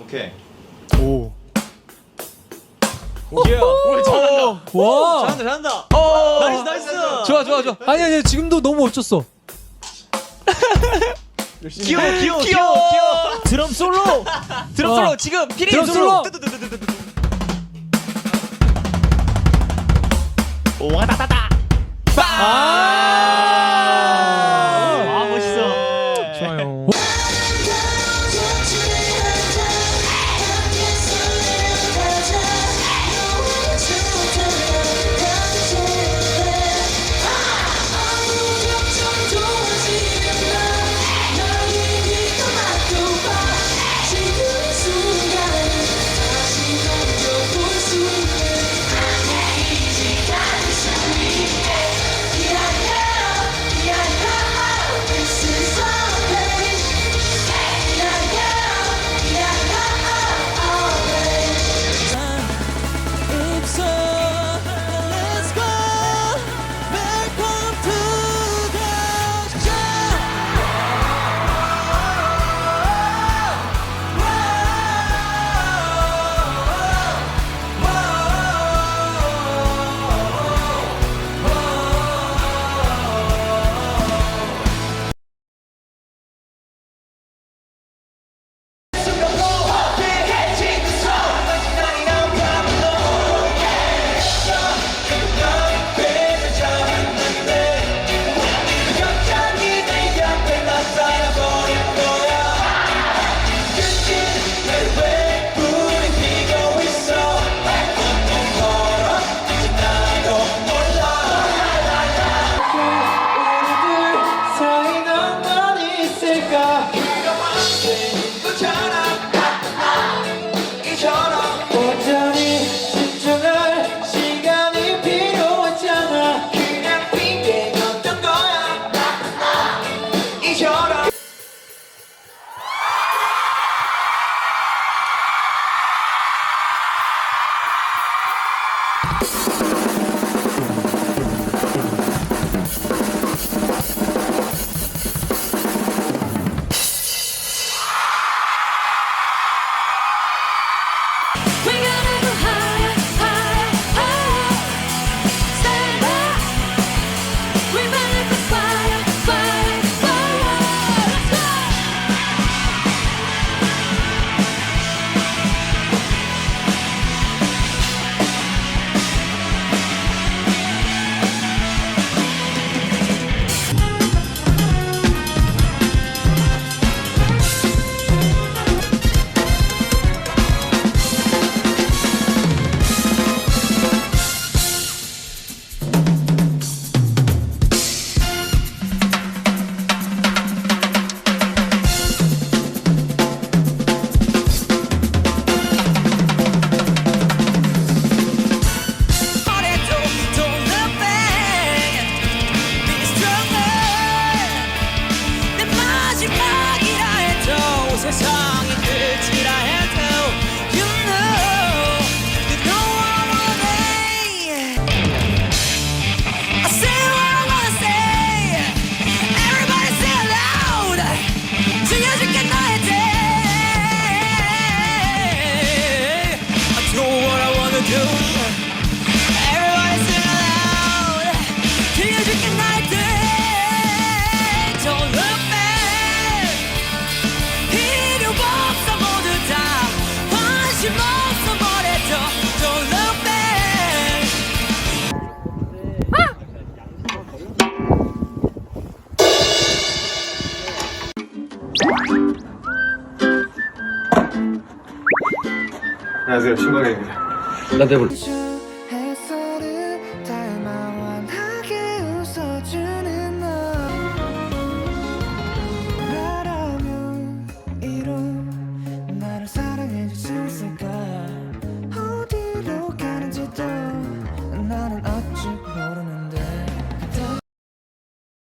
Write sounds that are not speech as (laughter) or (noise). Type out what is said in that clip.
오케이. 오. 오케이. 오, 잘한다. 와. 잘한다, 잘한다. 어. 나이스, 나이스. 좋아 좋아 좋아. 아니 아니 지금도 너무 멋졌어. (laughs) 귀여워, 귀여워, 귀여워, 귀여워. 드럼 솔로. 드럼 어. 솔로 지금 피리 드럼 솔로. 오, 와다다다. 아. 아, 안녕하세요, 신광입니다. 웃어주는 너 나라면